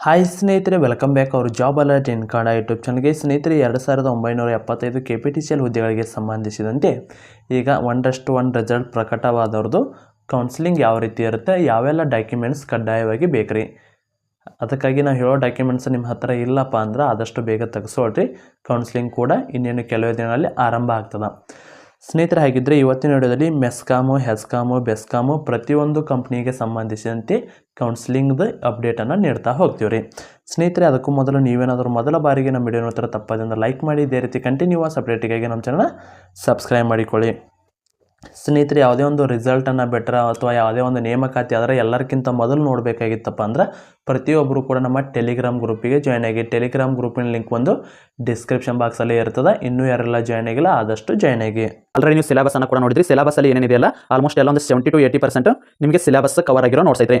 Hi ಸ್ನೇಹಿತರೆ welcome back ಅವರು job alert in Kannada YouTube ಚಾನಲ್ಗೆ ಸ್ನೇಹಿತರೆ, ಎರಡು ಸಾವಿರದ ಒಂಬೈನೂರ ಎಪ್ಪತ್ತೈದು K P T C L ಹುದ್ದೆಗಳಿಗೆ ಸಂಬಂಧಿಸಿದಂತೆ ಈಗ ಒಂದಷ್ಟು ಒನ್ ರಿಸಲ್ಟ್ ಪ್ರಕಟವಾದವ್ರದ್ದು ಕೌನ್ಸಿಲಿಂಗ್ ಯಾವ ರೀತಿ ಇರುತ್ತೆ, ಯಾವೆಲ್ಲ ಡಾಕ್ಯುಮೆಂಟ್ಸ್ ಕಡ್ಡಾಯವಾಗಿ ಬೇಕ್ರಿ? ಅದಕ್ಕಾಗಿ ನಾವು ಹೇಳೋ ಡಾಕ್ಯುಮೆಂಟ್ಸ್ ನಿಮ್ಮ ಹತ್ರ ಇಲ್ಲಪ್ಪ ಅಂದ್ರೆ ಆದಷ್ಟು ಬೇಗ ತೆಗೆಸೋಳ್ರಿ ಕೌನ್ಸಿಲಿಂಗ್ ಕೂಡ ಇನ್ನೇನು ಕೆಲವೇ ದಿನಗಳಲ್ಲಿ ಆರಂಭ ಆಗ್ತದೆ. ಸ್ನೇಹಿತರೆ ಹಾಗಿದ್ದರೆ ಇವತ್ತಿನ ವಿಡಿಯೋದಲ್ಲಿ ಮೆಸ್ಕಾಮು, ಹೆಸ್ಕಾಮು, ಬೆಸ್ಕಾಮು ಪ್ರತಿಯೊಂದು ಕಂಪ್ನಿಗೆ ಸಂಬಂಧಿಸಿದಂತೆ ಕೌನ್ಸಿಲಿಂಗ್ದು ಅಪ್ಡೇಟನ್ನು ನೀಡ್ತಾ ಹೋಗ್ತೀವಿ ರೀ ಸ್ನೇಹಿತರೆ, ಅದಕ್ಕೂ ಮೊದಲು ನೀವೇನಾದರೂ ಮೊದಲ ಬಾರಿಗೆ ನಮ್ಮ ವಿಡಿಯೋ ನೋಡ್ತಾರೆ ತಪ್ಪದಿಂದ ಲೈಕ್ ಮಾಡಿ, ಇದೇ ರೀತಿ ಕಂಟಿನ್ಯೂಸ್ ಅಪ್ಡೇಟಿಗಾಗಿ ನಮ್ಮ ಚಾನಲ್ನ ಸಬ್ಸ್ಕ್ರೈಬ್ ಮಾಡಿಕೊಳ್ಳಿ. ಸ್ನೇಹಿತರೆ, ಯಾವುದೇ ಒಂದು ರಿಸಲ್ಟನ್ನು ಬೆಟ್ರ ಅಥವಾ ಯಾವುದೇ ಒಂದು ನೇಮಕಾತಿ ಆದರೆ ಎಲ್ಲರಿಗಿಂತ ಮೊದಲು ನೋಡಬೇಕಾಗಿತ್ತಪ್ಪ ಅಂದ್ರೆ ಪ್ರತಿಯೊಬ್ಬರು ಕೂಡ ನಮ್ಮ ಟೆಲಿಗ್ರಾಮ್ ಗ್ರೂಪಿಗೆ ಜಾಯ್ನ್ ಆಗಿ. ಟೆಲಿಗ್ರಾಮ್ ಗ್ರೂಪಿನ ಲಿಂಕ್ ಒಂದು ಡಿಸ್ಕ್ರಿಪ್ಷನ್ ಬಾಕ್ಸಲ್ಲಿ ಇರ್ತದೆ. ಇನ್ನೂ ಯಾರೆಲ್ಲ ಜಾಯ್ನ್ ಆಗಿಲ್ಲ, ಆದಷ್ಟು ಜಾಯ್ನ್ ಆಗಿ. ಆಲ್ರೆಡಿ ನೀವು ಸಿಲೆಬಸ್ ಅನ್ನು ಕೂಡ ನೋಡಿದ್ರಿ. ಸಿಲೆಬಸ್ ಅಲ್ಲಿ ಏನೇನಿದೆಯಲ್ಲ ಆಲ್ಮೋಸ್ಟ್ ಎಲ್ಲ ಒಂದು ಸೆವೆಂಟಿ ಟು ಏಯ್ಟಿ ಪರ್ಸೆಂಟ್ ನಿಮಗೆ ಸಿಲೆಬಸ್ ಕವರ್ ಆಗಿರೋ ನೋಟ್ಸ್ ಐತ್ರಿ.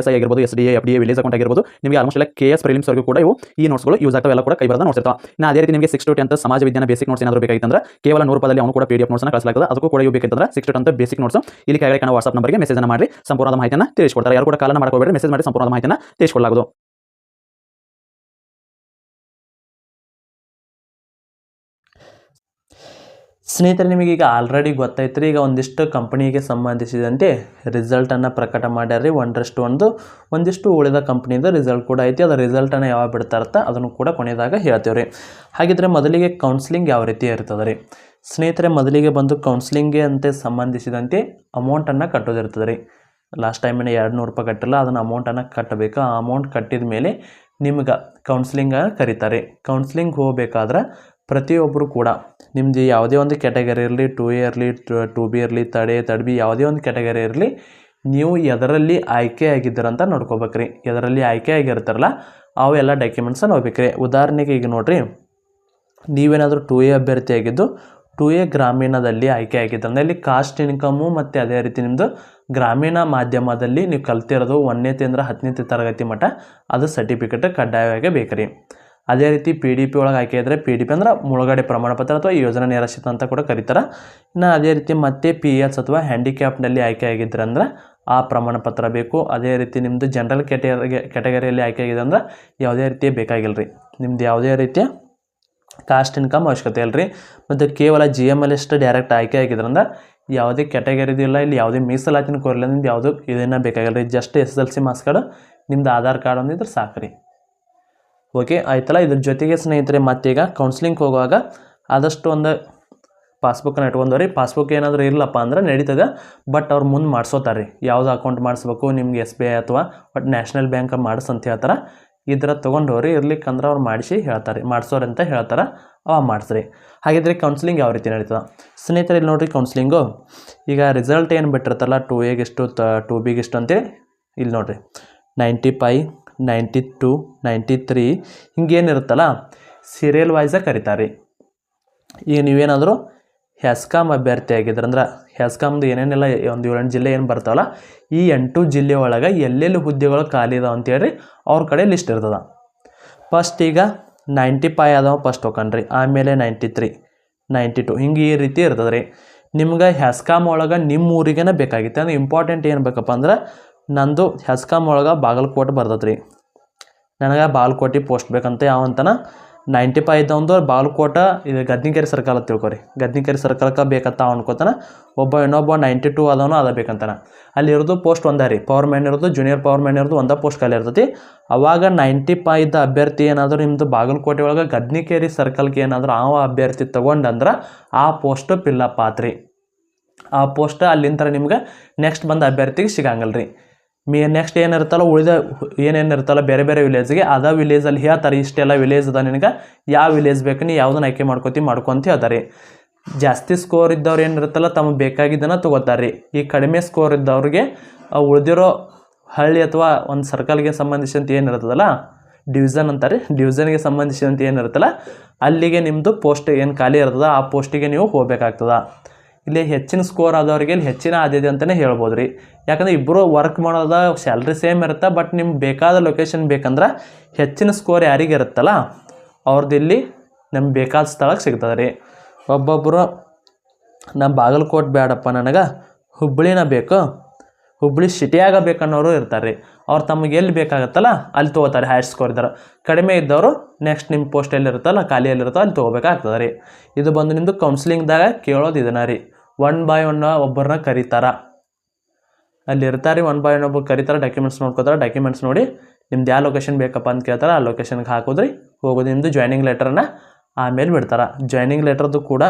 ಎಸ್ ಐ ಆಗಿರ್ಬೋದು S D F D village account ಆಗಿರ್ಬೋದು, ನಿಮಗೆ ಆಲ್ಮೋಸ್ಟ್ ಎಲ್ಲ ಕೆ ಎಸ್ ಪ್ರಿಲಿಮ್ಸ್ ವರೆಗೂ ಕೂಡ ಇವು ಈ ನೋಟ್ಸ್ಗಳು ಯೂಸ್ ಆಗ್ತವೆ. ಎಲ್ಲ ಕೂಡ ಕೈ ಬರದ ನೋಟ್ಸ್ ನಾ ಅದೇ ರೀತಿ ನಿಮಗೆ ಸಿಕ್ಸ್ ಟು ಟೆಂತ್ ಸಮಾಜ ವಿಜ್ಞಾನ ಬೇಸಿಕ್ ನೋಟ್ಸ್ ಏನಾದರೂ ಬೇಕಾಗಿತ್ತಂದ್ರೆ, ಕೇವಲ ನೂರು ರೂಪಾಯಿ ಅವನು ಕೂಡ ಪಿ ಡಿ ಎಫ್ ನೋಟ್ಸ್ನ ಕಳಿಸಲಾಗ್ತದೆ. ಅದಕ್ಕೂ ಕೂಡ ಇವು ಬೇಕಂತಂದ್ರೆ six to tenth basic notes ಇಲ್ಲಿ ಕೆಳಗಡೆ ಕಾಣುವ ವಾಟ್ಸ್ಆಪ್ ನಂಬರ್ಗೆ ಮೆಸೇಜ್ ಮಾಡಿ ಸಂಪೂರ್ಣ ಮಾಹಿತಿಯನ್ನು ತಿಳಿಸ್ಕೊಡ್ತಾರೆ. ಯಾರು ಕೂಡ ಕಾಲನ ಮಾಡ್ಕೋಬೇಡಿ ಮೆಸೇಜ್ ಮಾಡಿ ಸಂಪೂರ್ಣ ಮಾಹಿತಿಯನ್ನು ತಿಳಿಸ್ಕೊಡಲಾಗುವುದು. ಸ್ನೇಹಿತರೆ, ನಿಮಗೆ ಈಗ ಆಲ್ರೆಡಿ ರೀ ಈಗ ಒಂದಿಷ್ಟು ಕಂಪ್ನಿಗೆ ಸಂಬಂಧಿಸಿದಂತೆ ರಿಸಲ್ಟನ್ನು ಪ್ರಕಟ ಮಾಡ್ಯಾರ್ರಿ. ಒಂದರಷ್ಟು ಒಂದು, ಒಂದಿಷ್ಟು ಉಳಿದ ಕಂಪ್ನಿದು ರಿಸಲ್ಟ್ ಕೂಡ ಐತಿ. ಅದು ರಿಸಲ್ಟನ್ನು ಯಾವಾಗ ಬಿಡ್ತಾರತ್ತ ಅದನ್ನು ಕೂಡ ಕೊನೆಯದಾಗ ಹೇಳ್ತೀವಿ ರೀ ಹಾಗಿದ್ರೆ ಮೊದಲಿಗೆ ಕೌನ್ಸಿಲಿಂಗ್ ಯಾವ ರೀತಿ ಇರ್ತದೆ ರೀ ಸ್ನೇಹಿತರೆ, ಮೊದಲಿಗೆ ಬಂದು ಕೌನ್ಸ್ಲಿಂಗ್ಗೆ ಅಂತ ಸಂಬಂಧಿಸಿದಂತೆ ಅಮೌಂಟನ್ನು ಕಟ್ಟೋದಿರ್ತದೆ ರೀ ಲಾಸ್ಟ್ ಟೈಮಿನ ಎರಡು ನೂರು ರೂಪಾಯಿ ಕಟ್ಟಿಲ್ಲ, ಅದನ್ನು ಅಮೌಂಟನ್ನು ಕಟ್ಟಬೇಕು. ಆ ಅಮೌಂಟ್ ಕಟ್ಟಿದ ಮೇಲೆ ನಿಮ್ಗೆ ಕೌನ್ಸ್ಲಿಂಗ ಕರೀತಾರೆ ಕೌನ್ಸಿಲಿಂಗ್ ಹೋಗ್ಬೇಕಾದ್ರೆ ಪ್ರತಿಯೊಬ್ಬರು ಕೂಡ ನಿಮ್ಮದು ಯಾವುದೇ ಒಂದು ಕ್ಯಾಟಗರಿ ಇರಲಿ ಟು ಎ ಇರಲಿ ಟು ಬಿ ಇರಲಿ ತರ್ಡ್ ಬಿ ಯಾವುದೇ ಒಂದು ಕ್ಯಾಟಗರಿ ಇರಲಿ, ನೀವು ಎದರಲ್ಲಿ ಆಯ್ಕೆ ಆಗಿದ್ದೀರಂತ ನೋಡ್ಕೋಬೇಕ್ರಿ. ಎದರಲ್ಲಿ ಆಯ್ಕೆ ಆಗಿರ್ತಾರಲ್ಲ, ಅವೆಲ್ಲ ಡಾಕ್ಯುಮೆಂಟ್ಸನ್ನು ಹೋಗ್ಬೇಕ್ರಿ ಉದಾಹರಣೆಗೆ ಈಗ ನೋಡಿರಿ, ನೀವೇನಾದರೂ ಟು ಎ ಅಭ್ಯರ್ಥಿ ಆಗಿದ್ದು ಟು ಎ ಗ್ರಾಮೀಣದಲ್ಲಿ ಆಯ್ಕೆ ಆಗಿದ್ದಂದ್ರೆ ಇಲ್ಲಿ ಕಾಸ್ಟ್ ಇನ್ಕಮು ಮತ್ತು ಅದೇ ರೀತಿ ನಿಮ್ಮದು ಗ್ರಾಮೀಣ ಮಾಧ್ಯಮದಲ್ಲಿ ನೀವು ಕಲ್ತಿರೋದು ಒಂದನೇ ಅಂದ್ರೆ ಹತ್ತನೇ ತರಗತಿ ಮಟ್ಟ ಅದು ಸರ್ಟಿಫಿಕೇಟ್ ಕಡ್ಡಾಯವಾಗಿ ಬೇಕ್ರಿ. ಅದೇ ರೀತಿ ಪಿ ಡಿ ಪಿ ಒಳಗೆ ಇದ್ದರೆ ಪಿ ಡಿ ಪಿ ಅಂದ್ರೆ ಮುಳುಗಡೆ ಪ್ರಮಾಣ ಪತ್ರ ಅಥವಾ ಯೋಜನಾ ನಿರಾಶ್ರಿತ ಅಂತ ಕೂಡ ಕರೀತಾರೆ. ಇನ್ನು ಅದೇ ರೀತಿ ಮತ್ತೆ ಪಿ ಎಸ್ ಅಥವಾ ಹ್ಯಾಂಡಿಕ್ಯಾಪ್ನಲ್ಲಿ ಆಯ್ಕೆ ಆಗಿದ್ರೆ ಅಂದ್ರೆ ಆ ಪ್ರಮಾಣ ಪತ್ರ ಬೇಕು. ಅದೇ ರೀತಿ ನಿಮ್ಮದು ಜನರಲ್ ಕ್ಯಾಟಗರಿ ಕ್ಯಾಟಗರಿಯಲ್ಲಿ ಆಯ್ಕೆ ಆಗಿದೆ ಅಂದ್ರೆ ಯಾವುದೇ ರೀತಿ ಬೇಕಾಗಿಲ್ಲ ರೀ ನಿಮ್ದು ಯಾವುದೇ ರೀತಿಯ ಕಾಸ್ಟ್ ಇನ್ಕಮ್ ಅವಶ್ಯಕತೆ ಇಲ್ಲ ರೀ ಮತ್ತು ಕೇವಲ ಜಿ ಎಂ ಎಲ್ ಎಷ್ಟು ಡೈರೆಕ್ಟ್ ಆಯ್ಕೆ ಆಗಿದ್ರಂದ್ರೆ ಯಾವುದೇ ಕೆಟಗರಿದು ಇಲ್ಲ, ಇಲ್ಲಿ ಯಾವುದೇ ಮೀಸಲಾತಿನ ಕೋರಿಲ್ಲ ನಿಮ್ದು ಯಾವುದು ಇದನ್ನು ಬೇಕಾಗಿಲ್ಲ ರೀ just S L C marks card ನಿಮ್ದು ಆಧಾರ್ ಕಾರ್ಡ್ ಒಂದಿದ್ರೆ ಸಾಕು ರೀ ಓಕೆ ಆಯ್ತಲ್ಲ, ಇದ್ರ ಜೊತೆಗೆ ಸ್ನೇಹಿತರೆ, ಮತ್ತೀಗ ಕೌನ್ಸಿಲಿಂಗ್ ಹೋಗುವಾಗ ಆದಷ್ಟು ಒಂದು ಪಾಸ್ಬುಕ್ಕನ್ನು ಇಟ್ಕೊಂಡವ್ರಿ ಪಾಸ್ಬುಕ್ ಏನಾದರೂ ಇರಲಪ್ಪ ಅಂದ್ರೆ ನಡೀತದೆ. ಬಟ್ ಅವ್ರು ಮುಂದೆ ಮಾಡಿಸೋತಾರೆ ರೀ ಯಾವ್ದು ಅಕೌಂಟ್ ಮಾಡಿಸ್ಬೇಕು, ನಿಮ್ಗೆ ಎಸ್ ಬಿ ಐ ಅಥವಾ ಬಟ್ ನ್ಯಾಷನಲ್ ಬ್ಯಾಂಕ್ ಮಾಡಿಸ್ ಅಂತ ಹೇಳ್ತಾರೆ. ಇದ್ರ ತೊಗೊಂಡವ್ರಿ ಇರ್ಲಿಕ್ಕಂದ್ರೆ ಅವ್ರು ಮಾಡಿಸಿ ಹೇಳ್ತಾರೆ ಮಾಡಿಸೋರು ಅಂತ ಹೇಳ್ತಾರೆ. ಅವ ಮಾಡಿಸ್ರಿ. ಹಾಗಿದ್ರೆ ಕೌನ್ಸಿಲಿಂಗ್ ಯಾವ ರೀತಿ ನಡೀತದೆ? ಸ್ನೇಹಿತರೆ ಇಲ್ಲಿ ನೋಡ್ರಿ ಕೌನ್ಸಿಲಿಂಗು ಈಗ ರಿಸಲ್ಟ್ ಏನು ಬಿಟ್ಟಿರ್ತಲ್ಲ ಟು ಎಗಿಷ್ಟು ತ ಟು ಬಿಗಿಷ್ಟು ಅಂತೇಳಿ ಇಲ್ಲಿ ನೋಡಿರಿ. Ninety five ninety two, ninety three ಹಿಂಗೇನಿರುತ್ತಲ್ಲ? Serial ವೈಸಾಗಿ ಕರೀತಾರೆ. ಈಗ ನೀವೇನಾದರೂ ಹೆಸ್ಕಾಮ್ ಅಭ್ಯರ್ಥಿ ಆಗಿದ್ರೆ ಅಂದ್ರೆ ಹೆಸ್ಕಾಮ್ದು ಏನೇನೆಲ್ಲ ಒಂದು ಏಳೆಂಟು ಜಿಲ್ಲೆ ಏನು ಬರ್ತಾವಲ್ಲ, ಈ ಎಂಟು ಜಿಲ್ಲೆ ಒಳಗೆ ಎಲ್ಲೆಲ್ಲಿ ಹುದ್ದೆಗಳು ಖಾಲಿ ಇದಾವೆ ಅಂತೇಳಿ ಅವ್ರ ಕಡೆ ಲಿಸ್ಟ್ ಇರ್ತದೆ. ಫಸ್ಟ್ ಈಗ ನೈಂಟಿ ಫೈ ಅದಾವ ಫಸ್ಟ್ ಹೋಕನ್ರಿ ಆಮೇಲೆ ನೈಂಟಿ ತ್ರೀ, ನೈಂಟಿ ಟು ಹಿಂಗೆ ಈ ರೀತಿ ಇರ್ತದೆ ರೀ ನಿಮ್ಗೆ ಹೆಸ್ಕಾಮ್ ಒಳಗೆ ನಿಮ್ಮ ಊರಿಗೇನೆ ಬೇಕಾಗಿತ್ತು. ಅಂದ್ರೆ ಇಂಪಾರ್ಟೆಂಟ್ ಏನು ಬೇಕಪ್ಪ ಅಂದ್ರೆ ನಂದು ಹೆಸ್ಕಾಮ್ ಒಳಗೆ ಬಾಗಲಕೋಟೆ ಬರ್ತದೆ ನನಗೆ ಬಾಗಲಕೋಟೆ ಪೋಸ್ಟ್ ಬೇಕಂತ ಯಾವಂತನ ನೈಂಟಿ ಫೈ ಇದ್ದವಂದು ಬಾಗಲಕೋಟ ಇದು ಗದ್ನಿಕೆರೆ ಸರ್ಕಲ್ ಅಂತ ತಿಳ್ಕೊರಿ. ಗದ್ನಿಕೆರೆ ಸರ್ಕಲ್ಗೆ ಬೇಕಂತ ಅನ್ಕೋತಾನ, ಒಬ್ಬ ಇನ್ನೊಬ್ಬ ನೈಂಟಿ ಟೂ ಅದವನು ಅದ ಬೇಕಂತಾನೆ. ಅಲ್ಲಿ ಇರೋದು ಪೋಸ್ಟ್ ಒಂದೇ ರೀ, ಪವರ್ ಮ್ಯಾನ್ ಇರೋದು, ಜೂನಿಯರ್ ಪವರ್ ಮ್ಯಾನ್ ಇರೋದು ಒಂದೇ ಪೋಸ್ಟ್ ಖಾಲಿ ಇರ್ತೈತಿ. ಅವಾಗ ನೈಂಟಿ ಫೈ ಇದ್ದ ಅಭ್ಯರ್ಥಿ ಏನಾದರೂ ನಿಮ್ಮದು ಬಾಗಲಕೋಟೆ ಒಳಗೆ ಗದ್ನಿಕೇರಿ ಸರ್ಕಲ್ಗೆ ಏನಾದರೂ ಆ ಅಭ್ಯರ್ಥಿ ತೊಗೊಂಡಂದ್ರೆ ಆ ಪೋಸ್ಟ್ ಪಿಲ್ಲಪ್ಪ ಆತ್ರಿ. ಆ ಪೋಸ್ಟ್ ಅಲ್ಲಿಂದ ನಿಮ್ಗೆ ನೆಕ್ಸ್ಟ್ ಬಂದ ಅಭ್ಯರ್ಥಿಗೆ ಸಿಗಂಗಲ್ರಿ. ಮೇ ನೆಕ್ಸ್ಟ್ ಏನಿರುತ್ತಲ್ಲ ಉಳಿದ ಏನೇನು ಇರುತ್ತಲ್ಲ, ಬೇರೆ ಬೇರೆ ವಿಲೇಜ್ಗೆ ಅದ ವಿಲೇಜಲ್ಲಿ ಹೇಳ್ತಾರೆ, ಇಷ್ಟೆಲ್ಲ ವಿಲೇಜ್ ಅದ ನಿನಗೆ, ಯಾವ ವಿಲೇಜ್ ಬೇಕು ನೀ ಯಾವುದನ್ನ ಆಯ್ಕೆ ಮಾಡ್ಕೋತಿ, ಮಾಡ್ಕೊಂತ ಹೇಳ್ತಾರೆ. ಜಾಸ್ತಿ ಸ್ಕೋರ್ ಇದ್ದವ್ರು ಏನಿರುತ್ತಲ್ಲ ತಮಗೆ ಬೇಕಾಗಿದ್ದನ್ನು ತೊಗೋತಾರೆ ಈ ಕಡಿಮೆ ಸ್ಕೋರ್ ಇದ್ದವ್ರಿಗೆ ಉಳಿದಿರೋ ಹಳ್ಳಿ ಅಥವಾ ಒಂದು ಸರ್ಕಲ್ಗೆ ಸಂಬಂಧಿಸಿದಂತೆ ಏನಿರ್ತದಲ್ಲ ಡಿವಿಷನ್ ಅಂತಾರೆ ಡಿವಿಷನ್ಗೆ ಸಂಬಂಧಿಸಿದಂತೆ ಏನಿರುತ್ತಲ್ಲ ಅಲ್ಲಿಗೆ ನಿಮ್ಮದು ಪೋಸ್ಟ್ ಏನು ಖಾಲಿ ಇರ್ತದ, ಆ ಪೋಸ್ಟಿಗೆ ನೀವು ಹೋಗ್ಬೇಕಾಗ್ತದ. ಇಲ್ಲಿ ಹೆಚ್ಚಿನ ಸ್ಕೋರ್ ಆದವರಿಗೆ ಇಲ್ಲಿ ಹೆಚ್ಚಿನ ಆದ್ಯತೆ ಅಂತಲೇ ಹೇಳ್ಬೋದು ರೀ ಯಾಕಂದ್ರೆ ಇಬ್ಬರು ವರ್ಕ್ ಮಾಡೋದ ಸ್ಯಾಲ್ರಿ ಸೇಮ್ ಇರುತ್ತೆ ಬಟ್ ನಿಮ್ಗೆ ಬೇಕಾದ ಲೊಕೇಶನ್ ಬೇಕಂದ್ರೆ ಹೆಚ್ಚಿನ ಸ್ಕೋರ್ ಯಾರಿಗೆ ಇರುತ್ತಲ್ಲ ಅವ್ರದ್ದು ಇಲ್ಲಿ ನಮ್ಗೆ ಬೇಕಾದ ಸ್ಥಳಕ್ಕೆ ಸಿಗ್ತದೆ ರೀ ಒಬ್ಬೊಬ್ಬರು ನಮ್ಮ ಬಾಗಲಕೋಟೆ ಬೇಡಪ್ಪ ನನಗೆ ಹುಬ್ಬಳ್ಳಿನ ಬೇಕು. ಹುಬ್ಬಳ್ಳಿ ಸಿಟಿಯಾಗ ಬೇಕನ್ನೋರು ಇರ್ತಾರೆ ರೀ ಅವ್ರು ತಮಗೆ ಎಲ್ಲಿ ಬೇಕಾಗತ್ತಲ್ಲ ಅಲ್ಲಿ ತೊಗೋತಾರೆ ಹೈಯರ್ ಸ್ಕೋರ್ ಇದ್ದಾರೆ ಕಡಿಮೆ ಇದ್ದವರು ನೆಕ್ಸ್ಟ್ ನಿಮ್ಮ ಪೋಸ್ಟ್ ಎಲ್ಲಿರುತ್ತಲ್ಲ, ಖಾಲಿ ಎಲ್ಲಿರುತ್ತೋ ಅಲ್ಲಿ ತೊಗೋಬೇಕಾಗ್ತದೆ ರೀ. ಇದು ಬಂದು ನಿಮ್ಮದು ಕೌನ್ಸಿಲಿಂಗ್ದಾಗ ಕೇಳೋದು ಇದನ್ನ ರೀ. ಒನ್ ಬೈ ಒನ್ ಒಬ್ಬರನ್ನ ಕರೀತಾರ. ಅಲ್ಲಿ ಇರ್ತಾರೆ ಒನ್ ಬೈ ಒನ್ ಒಬ್ಬರು ಕರೀತಾರೆ ಡಾಕ್ಯುಮೆಂಟ್ಸ್ ನೋಡ್ಕೋತಾರೆ ಡಾಕ್ಯುಮೆಂಟ್ಸ್ ನೋಡಿ ನಿಮ್ದು ಯಾವ ಲೊಕೇಶನ್ ಬೇಕಪ್ಪ ಅಂತ ಕೇಳ್ತಾರೆ, ಆ ಲೊಕೇಶನ್ಗೆ ಹಾಕೋದ್ರಿ, ಹೋಗೋದು ನಿಮ್ಮದು ಜಾಯ್ನಿಂಗ್ ಲೆಟರನ್ನ ಆಮೇಲೆ ಬಿಡ್ತಾರೆ. ಜಾಯ್ನಿಂಗ್ ಲೆಟರ್ದು ಕೂಡ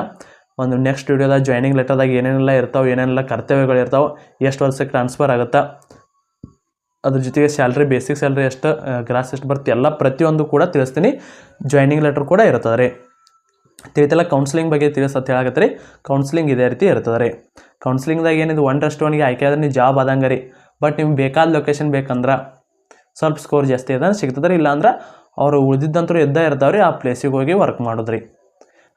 ಒಂದು ನೆಕ್ಸ್ಟ್ ವಿಡಿಯೋದಾಗ ಜಾಯ್ನಿಂಗ್ ಲೆಟರ್ದಾಗ ಏನೇನೆಲ್ಲ ಇರ್ತಾವೆ, ಏನೇನೆಲ್ಲ ಕರ್ತವ್ಯಗಳು ಇರ್ತಾವೆ, ಎಷ್ಟು ವರ್ಷಕ್ಕೆ ಟ್ರಾನ್ಸ್ಫರ್ ಆಗುತ್ತಾ ಅದ್ರ ಜೊತೆಗೆ ಸ್ಯಾಲ್ರಿ ಬೇಸಿಕ್ ಸ್ಯಾಲ್ರಿ ಎಷ್ಟು ಗ್ರಾಸ್ ಎಷ್ಟು ಬರುತ್ತೆ ಎಲ್ಲ ಪ್ರತಿಯೊಂದು ಕೂಡ ತಿಳಿಸ್ತೀನಿ. ಜಾಯ್ನಿಂಗ್ ಲೆಟರ್ ಕೂಡ ಇರ್ತದೆ ರೀ ತಿಳಿತಲ್ಲ ಕೌನ್ಸಿಲಿಂಗ್ ಬಗ್ಗೆ ತಿಳಿಸತ್ತೆ ಹೇಳಾಗತ್ತೆ ರೀ ಕೌನ್ಸಿಲಿಂಗ್ ಇದೇ ರೀತಿ ಇರ್ತದೆ ರೀ ಕೌನ್ಸಿಲಿಂಗ್ದಾಗ ಏನಿದು ಒನ್ ಒನ್ಗೆ ಆಯ್ಕೆ ಆದ್ರೆ ನೀವು ಜಾಬ್ ಆದಂಗೆ ರೀ. ಬಟ್ ನಿಮ್ಗೆ ಬೇಕಾದ ಲೊಕೇಶನ್ ಬೇಕಂದ್ರೆ ಸ್ವಲ್ಪ ಸ್ಕೋರ್ ಜಾಸ್ತಿ ಇದೆ ಸಿಗ್ತದೆ ರೀ ಇಲ್ಲಾಂದ್ರೆ ಅವರು ಉಳಿದಿದ್ದಂತೂ ಇದ್ದೇ ಇರ್ತಾವ್ರಿ, ಆ ಪ್ಲೇಸಿಗೆ ಹೋಗಿ ವರ್ಕ್ ಮಾಡೋದ್ರಿ.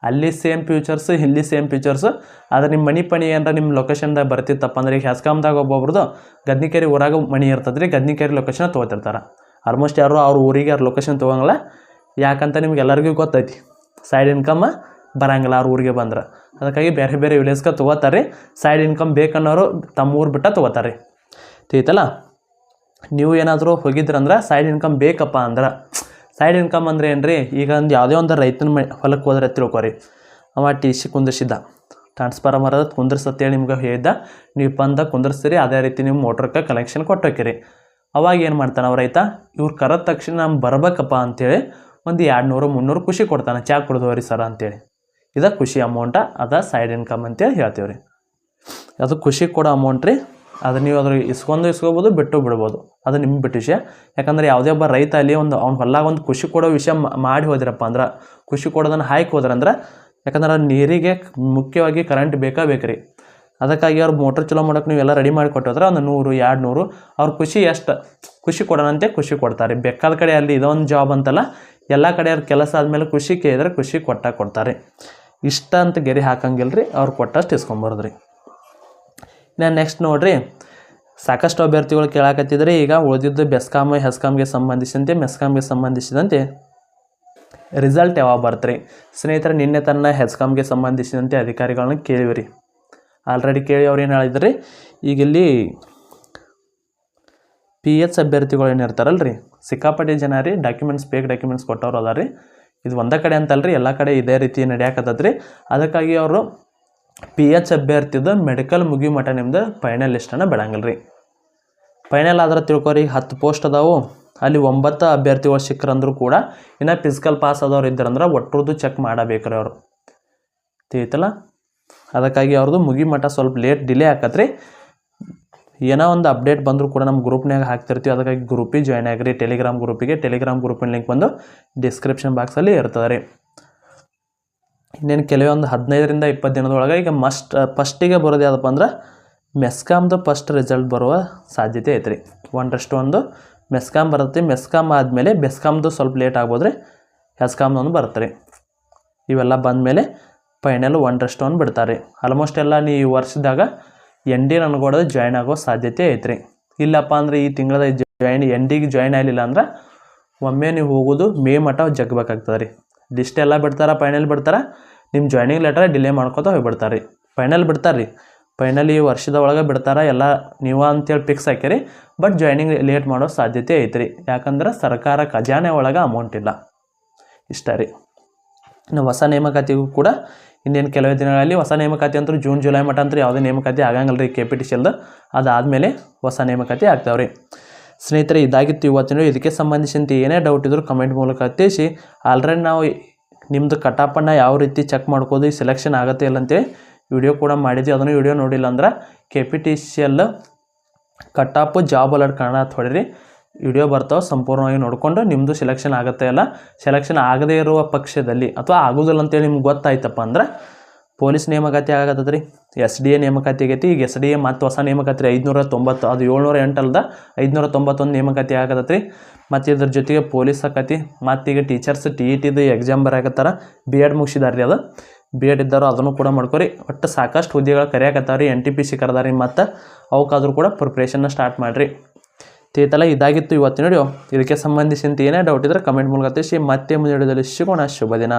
ಅಲ್ಲಿ ಸೇಮ್ ಫ್ಯೂಚರ್ಸ್ ಇಲ್ಲಿ ಸೇಮ್ ಫ್ಯೂಚರ್ಸ್ ಆದ್ರೆ ನಿಮ್ಮ ಮನಿ ಪಣಿ ಏನಾರ ನಿಮ್ಮ ಲೊಕೇಶನ್ದಾಗ ಬರ್ತಿತ್ತಪ್ಪ ಅಂದ್ರೆ ಈಗ ಹೆಸ್ಕಾಮ್ದಾಗ ಒಬ್ಬೊಬ್ರದ್ದು ಗದ್ನಿಕೇರಿ ಊರಾಗ ಮಣಿ ಇರ್ತದೆ ರೀ ಗದ್ನಿಕೇರಿ ಲೊಕೇಶನ್ ತೊಗೋತಿರ್ತಾರೆ. ಆಲ್ಮೋಸ್ಟ್ ಯಾರು ಅವ್ರ ಊರಿಗೆ ಯಾರು ಲೊಕೇಶನ್ ತೊಗೊಂಗಿಲ್ಲ. ಯಾಕಂತ ನಿಮ್ಗೆ ಎಲ್ಲರಿಗೂ ಗೊತ್ತೈತಿ ಸೈಡ್ ಇನ್ಕಮ್ ಬರಂಗಿಲ್ಲ ಅವ್ರ ಊರಿಗೆ ಬಂದ್ರೆ. ಅದಕ್ಕಾಗಿ ಬೇರೆ ಬೇರೆ ವಿಲೇಜ್ಗೆ ತೊಗೋತಾರೆ ಸೈಡ್ ಇನ್ಕಮ್ ಬೇಕನ್ನೋರು ತಮ್ಮ ಊರು ಬಿಟ್ಟ ತೊಗೋತಾರೆ ತಿಳಿತಲ್ಲ ನೀವು ಏನಾದರೂ ಹೋಗಿದ್ರಂದ್ರೆ ಸೈಡ್ ಇನ್ಕಮ್ ಬೇಕಪ್ಪ ಅಂದ್ರೆ ಸೈಡ್ ಇನ್ಕಮ್ ಅಂದರೆ ಏನು ರೀ ಈಗ ಒಂದು ಯಾವುದೇ ಒಂದು ರೈತನ ಮ ಹೊಲಕ್ಕೆ ಹೋದ್ರೆ ತಿಳ್ಕೊರಿ. ಅವ ಟಿ ಸಿ ಕುಂದಿರ್ಸಿದ್ದ. ಟ್ರಾನ್ಸ್ಫಾರ್ಮರ್ ಅದು ಕುಂದಿರ್ಸತ್ತೇಳಿ ನಿಮ್ಗೆ ಹೇಳಿದ್ದ. ನೀವು ಬಂದ ಕುಂದಿರ್ಸ್ತೀರಿ, ಅದೇ ರೀತಿ ನೀವು ಮೋಟ್ರಕ್ಕೆ ಕನೆಕ್ಷನ್ ಕೊಟ್ಟೋಕಿರಿ. ಅವಾಗ ಏನು ಮಾಡ್ತಾನೆ ಅವ ರೈತ? ಇವ್ರು ಕರೆದ ತಕ್ಷಣ ನಮ್ಗೆ ಬರ್ಬೇಕಪ್ಪ ಅಂಥೇಳಿ ಒಂದು ಎರಡು ನೂರು ಮುನ್ನೂರು ಖುಷಿ ಕೊಡ್ತಾನೆ. ಚಾ ಕುಡ್ದವ್ರಿ ಸರ ಅಂತೇಳಿ. ಇದ ಖುಷಿ ಅಮೌಂಟ ಅದ ಸೈಡ್ ಇನ್ಕಮ್ ಅಂತೇಳಿ ಹೇಳ್ತೀವಿ ರೀ ಅದು ಖುಷಿ ಕೊಡೋ ಅಮೌಂಟ್ ರೀ ಅದು ನೀವು ಅದ್ರ ಇಸ್ಕೊಂಡು ಇಸ್ಕೋಬೋದು, ಬಿಟ್ಟು ಬಿಡ್ಬೋದು. ಅದು ನಿಮ್ಮ ಬಿಟ್ಟು ವಿಷಯ ಯಾಕಂದ್ರೆ ಯಾವುದೇ ಒಬ್ಬ ರೈತ ಅಲ್ಲಿ ಒಂದು ಅವ್ನ ಹೊಲ್ಲಾಗ ಒಂದು ಖುಷಿ ಕೊಡೋ ವಿಷಯ ಮಾಡಿ ಹೋದಿರಪ್ಪ ಅಂದ್ರೆ, ಖುಷಿ ಕೊಡೋದನ್ನು ಹಾಕಿ ಹೋದ್ರಂದ್ರೆ ಯಾಕಂದ್ರೆ ನೀರಿಗೆ ಮುಖ್ಯವಾಗಿ ಕರೆಂಟ್ ಬೇಕಾ ಬೇಕ್ರಿ ಅದಕ್ಕಾಗಿ ಅವ್ರು ಮೋಟ್ರ್ ಚಲೋ ಮಾಡೋಕೆ ನೀವೆಲ್ಲ ರೆಡಿ ಮಾಡಿ ಕೊಟ್ಟೋದ್ರೆ ಒಂದು ನೂರು, ಎರಡು ನೂರು, ಅವ್ರ ಖುಷಿ ಎಷ್ಟು? ಖುಷಿ ಕೊಡೋಣಂತೆ ಖುಷಿ ಕೊಡ್ತಾರೆ ಬೇಕಾದ ಕಡೆ ಅಲ್ಲಿ ಇದೊಂದು ಜಾಬ್ ಅಂತಲ್ಲ, ಎಲ್ಲ ಕಡೆ ಅವ್ರ ಕೆಲಸ ಆದಮೇಲೆ ಖುಷಿ ಕೇಳಿದ್ರೆ ಖುಷಿ ಕೊಟ್ಟ ಕೊಡ್ತಾರೆ ಇಷ್ಟ ಅಂತ ಗೆರೆ ಹಾಕಂಗಿಲ್ಲ ರೀ ಅವ್ರು ಕೊಟ್ಟಷ್ಟು ಇಸ್ಕೊಂಬರೋದ್ರಿ. ಇನ್ನು ನೆಕ್ಸ್ಟ್ ನೋಡ್ರಿ, ಸಾಕಷ್ಟು ಅಭ್ಯರ್ಥಿಗಳು ಕೇಳಾಕತ್ತಿದ್ರೆ. ಈಗ ಉಳಿದಿದ್ದು ಬೆಸ್ಕಾಮ್ ಹೆಸ್ಕಾಮ್ಗೆ ಸಂಬಂಧಿಸಿದಂತೆ ಮೆಸ್ಕಾಮ್ಗೆ ಸಂಬಂಧಿಸಿದಂತೆ ರಿಸಲ್ಟ್ ಯಾವಾಗ ಬರ್ತ್ರಿ? ಸ್ನೇಹಿತರೆ, ನಿನ್ನೆ ತನ್ನ ಹೆಸ್ಕಾಮ್ಗೆ ಸಂಬಂಧಿಸಿದಂತೆ ಅಧಿಕಾರಿಗಳನ್ನ ಕೇಳಿವ್ರಿ. ಆಲ್ರೆಡಿ ಕೇಳಿ ಅವ್ರು ಏನು ಹೇಳಿದ್ರಿ? ಈಗ ಇಲ್ಲಿ ಪಿ ಎಚ್ ಅಭ್ಯರ್ಥಿಗಳು ಏನು ಇರ್ತಾರಲ್ಲ ರೀ ಸಿಕ್ಕಾಪಟ್ಟೆ ಜನ ರೀ ಡಾಕ್ಯುಮೆಂಟ್ಸ್ ಬೇಗ ಡಾಕ್ಯುಮೆಂಟ್ಸ್ ಕೊಟ್ಟವ್ರು ಅದ ರೀ ಇದು ಒಂದೇ ಕಡೆ ಅಂತಲ್ಲ ರೀ ಎಲ್ಲ ಕಡೆ ಇದೇ ರೀತಿ ನಡೆಯಕತ್ತದ್ರಿ. ಅದಕ್ಕಾಗಿ ಅವರು ಪಿ ಎಚ್ ಅಭ್ಯರ್ಥಿದು ಮೆಡಿಕಲ್ ಮುಗಿ ಮಠ ನಿಮ್ದು ಫೈನಲ್ ಲಿಸ್ಟನ್ನು ಬಿಡಂಗಿಲ್ಲ ರೀ ಫೈನಲ್ ಆದ್ರೆ ತಿಳ್ಕೊರಿ, ಹತ್ತು ಪೋಸ್ಟ್ ಅದಾವು. ಅಲ್ಲಿ ಒಂಬತ್ತು ಅಭ್ಯರ್ಥಿಗಳು ಸಿಕ್ಕರಂದ್ರೂ ಕೂಡ ಇನ್ನು ಫಿಸಿಕಲ್ ಪಾಸ್ ಆದವ್ರು ಇದ್ರಂದ್ರೆ ಒಟ್ಟರದ್ದು ಚೆಕ್ ಮಾಡಬೇಕ್ರಿ ಅವರು. ತಿಳಿತಲ್ಲ? ಅದಕ್ಕಾಗಿ ಅವ್ರದ್ದು ಮುಗಿ ಮಠ ಸ್ವಲ್ಪ ಲೇಟ್ ಡಿಲೇ ಆಕತ್ರಿ. ಏನೋ ಒಂದು ಅಪ್ಡೇಟ್ ಬಂದರೂ ಕೂಡ ನಮ್ಮ ಗ್ರೂಪ್ನಾಗ ಹಾಕ್ತಿರ್ತೀವಿ. ಅದಕ್ಕಾಗಿ ಗ್ರೂಪಿಗೆ ಜಾಯ್ನ್ ಆಗಿರಿ. ಟೆಲಿಗ್ರಾಮ್ ಗ್ರೂಪಿಗೆ ಟೆಲಿಗ್ರಾಮ್ ಗ್ರೂಪಿನ ಲಿಂಕ್ ಬಂದು ಡಿಸ್ಕ್ರಿಪ್ಷನ್ ಬಾಕ್ಸಲ್ಲಿ ಇರ್ತದೆ ರೀ ಇನ್ನೇನು ಕೆಲವೊಂದು ಹದಿನೈದರಿಂದ ಇಪ್ಪತ್ತು ದಿನದೊಳಗೆ ಈಗ ಮಸ್ಟ್ ಫಸ್ಟಿಗೆ ಬರೋದು ಯಾವುದಪ್ಪ ಅಂದ್ರೆ ಮೆಸ್ಕಾಮ್ದು ಫಸ್ಟ್ ರಿಸಲ್ಟ್ ಬರುವ ಸಾಧ್ಯತೆ ಐತ್ರಿ. ಒಂದರಷ್ಟು ಒಂದು ಮೆಸ್ಕಾಮ್ ಬರುತ್ತೆ. ಮೆಸ್ಕಾಮ್ ಆದಮೇಲೆ ಬೆಸ್ಕಾಮ್ದು ಸ್ವಲ್ಪ ಲೇಟ್ ಆಗ್ಬೋದು ರೀ ಹೆಸ್ಕಾಮ್ದು ಒಂದು ಬರುತ್ತೆ ರೀ ಇವೆಲ್ಲ ಬಂದಮೇಲೆ ಫೈನಲ್ ಒಂದರಷ್ಟು ಒಂದು ಬಿಡ್ತಾರೆ ಆಲ್ಮೋಸ್ಟ್ ಎಲ್ಲ ನೀ ಈ ವರ್ಷದಾಗ ಎನ್ ಡಿ ಅನ್ಕೊಡೋದು ಜಾಯ್ನ್ ಆಗೋ ಸಾಧ್ಯತೆ ಐತ್ರಿ. ಇಲ್ಲಪ್ಪ ಅಂದ್ರೆ ಈ ತಿಂಗಳದ ಜಾಯ್ನ್ ಎನ್ ಡಿಗೆ ಜಾಯ್ನ್ ಆಗಲಿಲ್ಲ ಅಂದ್ರೆ ಒಮ್ಮೆ ನೀವು ಹೋಗೋದು ಮೇ ಮಟ್ಟ ಜಗ್ಬೇಕಾಗ್ತದೆ ರೀ ಲಿಸ್ಟ್ ಎಲ್ಲ ಬಿಡ್ತಾರೆ ಫೈನಲ್ ಬಿಡ್ತಾರೆ? ನಿಮ್ಮ ಜಾಯ್ನಿಂಗ್ ಲೆಟರ್ ಡಿಲೇ ಮಾಡ್ಕೊತ ಹೋಗ್ಬಿಡ್ತಾರೆ ರೀ ಫೈನಲ್ ಬಿಡ್ತಾರೆ ರೀ ಫೈನಲ್ ಈ ವರ್ಷದ ಒಳಗೆ ಬಿಡ್ತಾರೆ, ಎಲ್ಲ ನೀವು ಅಂತೇಳಿ ಫಿಕ್ಸ್ ಹಾಕಿರಿ ಬಟ್ ಜಾಯ್ನಿಂಗ್ ಲೇಟ್ ಮಾಡೋ ಸಾಧ್ಯತೆ ಐತ್ರಿ. ಯಾಕಂದ್ರೆ ಸರ್ಕಾರ ಖಜಾನೆ ಒಳಗೆ ಅಮೌಂಟ್ ಇಲ್ಲ. ಇಷ್ಟ ರೀ. ಇನ್ನು ಹೊಸ ನೇಮಕಾತಿಗೂ ಕೂಡ ಇನ್ನೇನು ಕೆಲವೇ ದಿನಗಳಲ್ಲಿ ಹೊಸ ನೇಮಕಾತಿ ಅಂತೂ ಜೂನ್ ಜುಲೈ ಮಟ್ಟ ಅಂತೂ ಯಾವುದೇ ನೇಮಕಾತಿ ಆಗಂಗಿಲ್ಲ ರೀ ಕೆ ಪಿ ಟಿ ಸಿಲ್ದು ಅದಾದಮೇಲೆ ಹೊಸ ನೇಮಕಾತಿ ಆಗ್ತಾವೆ ರೀ ಸ್ನೇಹಿತರೆ, ಇದಾಗಿತ್ತು ಇವತ್ತಿನ ಇದಕ್ಕೆ ಸಂಬಂಧಿಸಿದಂತೆ ಏನೇ ಡೌಟ್ ಇದ್ದರೂ ಕಮೆಂಟ್ ಮೂಲಕ ತಿಳಿಸಿ. ಆಲ್ರೆಡಿ ನಾವು ನಿಮ್ಮದು ಕಟಾಪನ್ನು ಯಾವ ರೀತಿ ಚೆಕ್ ಮಾಡ್ಕೋದು ಈ ಸೆಲೆಕ್ಷನ್ ಆಗುತ್ತೆ ಇಲ್ಲ ಅಂತೇಳಿ ವಿಡಿಯೋ ಕೂಡ ಮಾಡಿದ್ವಿ. ಅದನ್ನು ವಿಡಿಯೋ ನೋಡಿಲ್ಲ ಅಂದ್ರೆ K P T C L ಕಟಾಪು job alert ಕಾರಣ ಹೊಡೀರಿ ವಿಡಿಯೋ ಬರ್ತಾವೆ, ಸಂಪೂರ್ಣವಾಗಿ ನೋಡಿಕೊಂಡು ನಿಮ್ಮದು ಸೆಲೆಕ್ಷನ್ ಆಗುತ್ತೆ ಇಲ್ಲ. ಸೆಲೆಕ್ಷನ್ ಆಗದೇ ಇರುವ ಪಕ್ಷದಲ್ಲಿ ಅಥವಾ ಆಗೋದಿಲ್ಲ ಅಂತೇಳಿ ನಿಮ್ಗೆ ಗೊತ್ತಾಯ್ತಪ್ಪ ಅಂದ್ರೆ ಪೊಲೀಸ್ ನೇಮಕಾತಿ ಆಗತ್ತದ ರೀ ಎಸ್ ಡಿ ಎ ನೇಮಕಾತಿ ಆಗೈತಿ. ಈಗ ಎಸ್ ಡಿ ಎ ಮತ್ತು ಹೊಸ ನೇಮಕಾತಿ ಐದುನೂರ ತೊಂಬತ್ತು ಅದು ಏಳ್ನೂರ ಎಂಟಲ್ದ ಐದುನೂರ ತೊಂಬತ್ತೊಂದು ನೇಮಕಾತಿ ಆಗತ್ತೆ ರೀ ಮತ್ತು ಇದ್ರ ಜೊತೆಗೆ ಪೊಲೀಸ್ ಆಕತಿ, ಮತ್ತು ಈಗ ಟೀಚರ್ಸ್ ಟಿ ಇ ಟಿದು ಎಕ್ಸಾಮ್ ಬರಾಕತ್ತಾರ. ಬಿ ಎಡ್ ಮುಗಿಸಿದಾರೆ ರೀ ಅದು. ಬಿ ಎಡ್ ಇದ್ದಾರೋ ಅದನ್ನು ಕೂಡ ಮಾಡ್ಕೊರಿ. ಒಟ್ಟು ಸಾಕಷ್ಟು ಹುದ್ದೆಗಳು ಕರೆಯಾಕತ್ತಾವ ರೀ ಎನ್ ಟಿ ಪಿ ಸಿ ಕರೆದಾರಿ, ಮತ್ತು ಅವಕ್ಕಾದ್ರೂ ಕೂಡ ಪ್ರಿಪ್ರೇಷನ್ನ ಸ್ಟಾರ್ಟ್ ಮಾಡಿರಿ. ತೀತಲ್ಲ ಇದಾಗಿತ್ತು ಇವತ್ತು ನೋಡಿ ಇದಕ್ಕೆ ಸಂಬಂಧಿಸಿದಂತೆ ಏನೇ ಡೌಟ್ ಇದ್ರೆ ಕಮೆಂಟ್ ಮೂಲಕ ತಿಳಿಸಿ. ಮತ್ತೆ ಮುಂದೆ ವಿಡಿಯೋದಲ್ಲಿ ಸಿಗೋಣ. ಶುಭ ದಿನ.